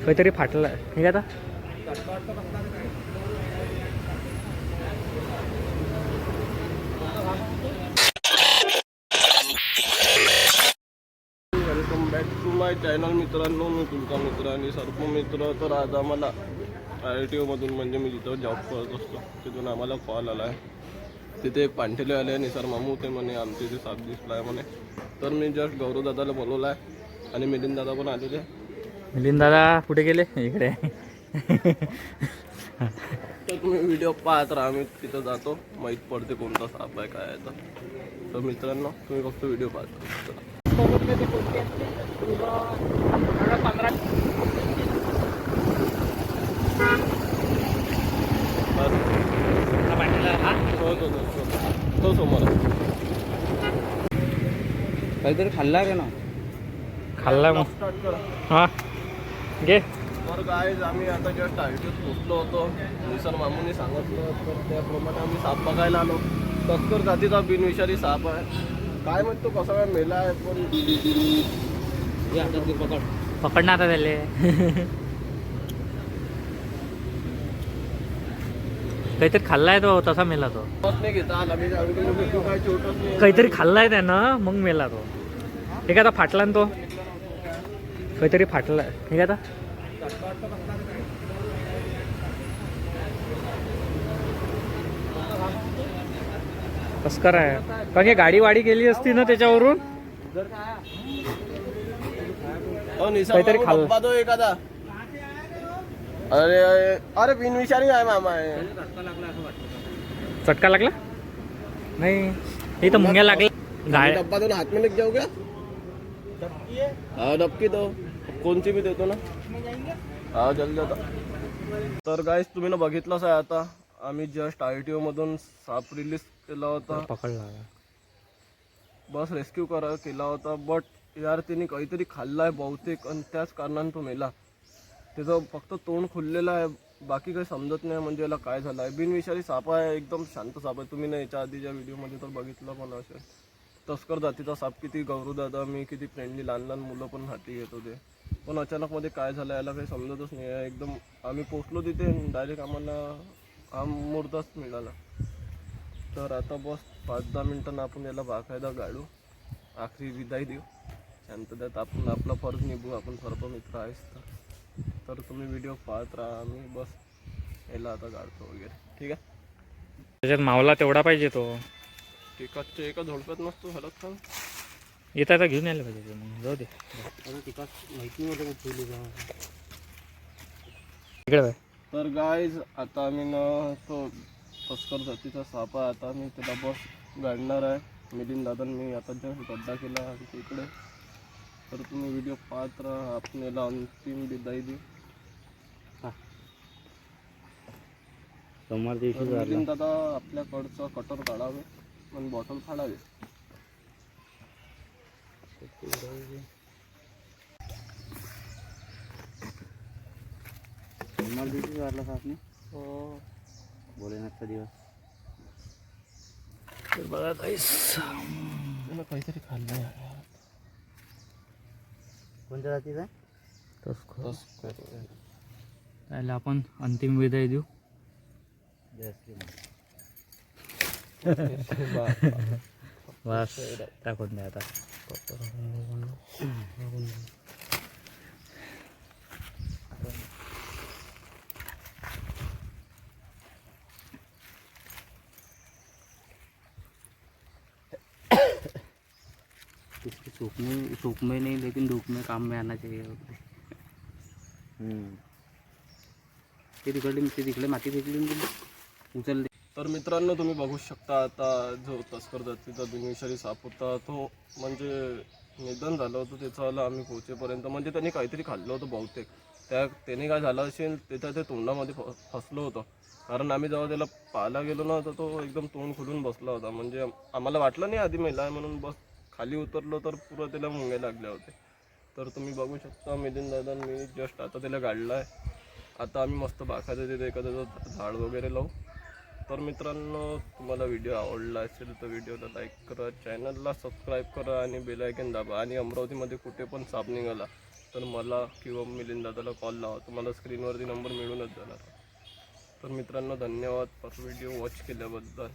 काहीतरी फाटलं. आहे आता? Welcome back to my channel मित्रांनो. मी तुमचा मित्र आणि सर्व मित्र. तर आज आम्हाला आय आय टी ओमधून म्हणजे मी जिथं जॉब करत असतो तिथून आम्हाला कॉल आला आहे. तिथे एक पांठेले आले आणि सर मामू ते म्हणे आमच्या इथे साप दिसला आहे म्हणे. तर मी जस्ट गौरव दादाला बोलवलं आहे आणि मिलिंद दादा पण आलेले. आहे. मिलिंद दादा कुठे गेले? इकडे. तर तुम्ही व्हिडिओ पाहत राहा मी तिथं जातो. माहीत पडते कोणता साप आहे काय आहे तर. तर मित्रांनो तुम्ही फक्त व्हिडिओ पाहत. तर तो समोर. काहीतरी खाल्ला का ना खाल्ला मग. हा. घे. तर काय आम्ही आता जस्ट आयटीत पोचलो होतो. निसर मामूने सांगितलं तर त्याप्रमाणे आम्ही साप बघायला आलो. तस्कर जातीचा बिनविषारी साप आहे. काय माहीत तो कसा काय मेला आहे पण पकड पकड. ना आता त्याले. काहीतरी खाल्लाय तो तसा मेला तो. बस नाही घेता आला मी काय नाही काहीतरी खाल्लाय त्यानं मग मेला तो. हे काय आता फाटला ना तो. काहीतरी फाटला. हे काय आता. कसं आहे कारण की गाडी वाडी गेली असती ना त्याच्यावरून. हो काहीतरी खाल्लं. दो एखादा. अरे अरे अरे बिनविषारी आहे मामा. आहे चटका लागला? नाही. हे तर मुंग्या लागल्या गाय डब्बा दो ना हाथ में लग जाओ क्या हाँ डबकी दो सी भी देतो ना? हा जल्दी आता. तर गाईस तुम्ही ना बघितलंच आहे आता आम्ही जस्ट आय टी मधून साप रिलीज केला होता. पकडला बस रेस्क्यू करा केला होता. बट यार तिने काहीतरी खाल्लं आहे बहुतेक आणि त्याच कारणाने तो मेला. त्याचं फक्त तोंड खुललेलं आहे. बाकी काही समजत नाही म्हणजे याला काय झालं आहे. बिनविषारी साप आहे एकदम शांत साप आहे. तुम्ही ना याच्या आधीच्या व्हिडिओमध्ये तर बघितलं पण असेल. तस्कर जातीचा साप किती गौरू दादा मी किती फ्रेंडली लहान लहान मुलं पण हाती घेत होते. पण अचानक मध्ये काय झालं याला काही समजतच नाही आहे. एकदम आम्ही पोचलो तिथे डायरेक्ट आम्हाला हा मुर्दाच मिळाला. तर आता बस पाच दहा मिनिटांना आपण याला बाकायदा गाडू. आखरी विदाई देऊ. शांततेत आपण आपला फर्ज निभू. आपण सर्व मित्र आहेस तर. तर तुम्ही व्हिडिओ पाहत राहा. आम्ही बस याला आता गाडतो वगैरे. ठीक आहे? त्याच्यात मावला तेवढा पाहिजे तो. एकाच्या एका झोडप्यात नसतो हलत का येता येता घेऊन यायला पाहिजे तो मग जाऊ दे. इकडे बाय तर गाईज आता आम्ही ना तो तस्कर जातीचा साप आता मी त्याला बस गाडणार आहे. मिलिंद दादा मी आता जस्ट गड्डा केला आहे इकडे. तर तुम्ही व्हिडिओ पाहत राहा. आपण याला अंतिम तर दिवशी मिलिंद दादा आपल्याकडचं कटर काढावे आणि बॉटल फाडावे. दिवशी साप नाही हो भोलेनाथचा दिवस तर बघा काहीच त्यानं काहीतरी खाल्लं कोणत्या जातीचा तस्कर. त्याला आपण अंतिम विदाय देऊ. बस टाकून द्या आता. इसकी सूख में सूख में नहीं लेकिन धूप में काम में आना चाहिए हम्म. ते तिकडली ते तिकडे माती फेकली. उचलले तर मित्रांनो तुम्ही बघू शकता आता जो तस्कर जातीचा बिनविषारी साप होता तो म्हणजे निधन झालं होतं त्याचं आलं आम्ही पोहोचेपर्यंत. म्हणजे त्यांनी काहीतरी खाल्लं होतं बहुतेक. त्या त्याने काय झालं असेल त्याच्या ते तोंडामध्ये फ फसलं होतं. कारण आम्ही जेव्हा त्याला पाहायला गेलो ना तर तो एकदम तोंड खुलून बसला होता. म्हणजे आम्हाला वाटलं नाही आधी मेला आहे म्हणून बस खाली उतरलो तर पुरं त्याला मुंगे लागले होते. तर तुम्ही बघू शकता मिलिंद दादा मी जस्ट आता त्याला काढला आहे. आता आम्ही मस्त बाखाचं तिथे एखादं झाड वगैरे लावू. तर मित्रांनो तुम्हाला व्हिडिओ आवडला असेल तर व्हिडिओला लाईक करा चॅनलला सबस्क्राईब करा आणि बेलायकन दाबा आणि अमरावतीमध्ये कुठे पण साप निघाला तर मला किंवा मिलिंद दादाला कॉल लावा. तुम्हाला स्क्रीनवरती नंबर मिळूनच जाणार. तर मित्रांनो धन्यवाद. पर व्हिडिओ वॉच केल्याबद्दल.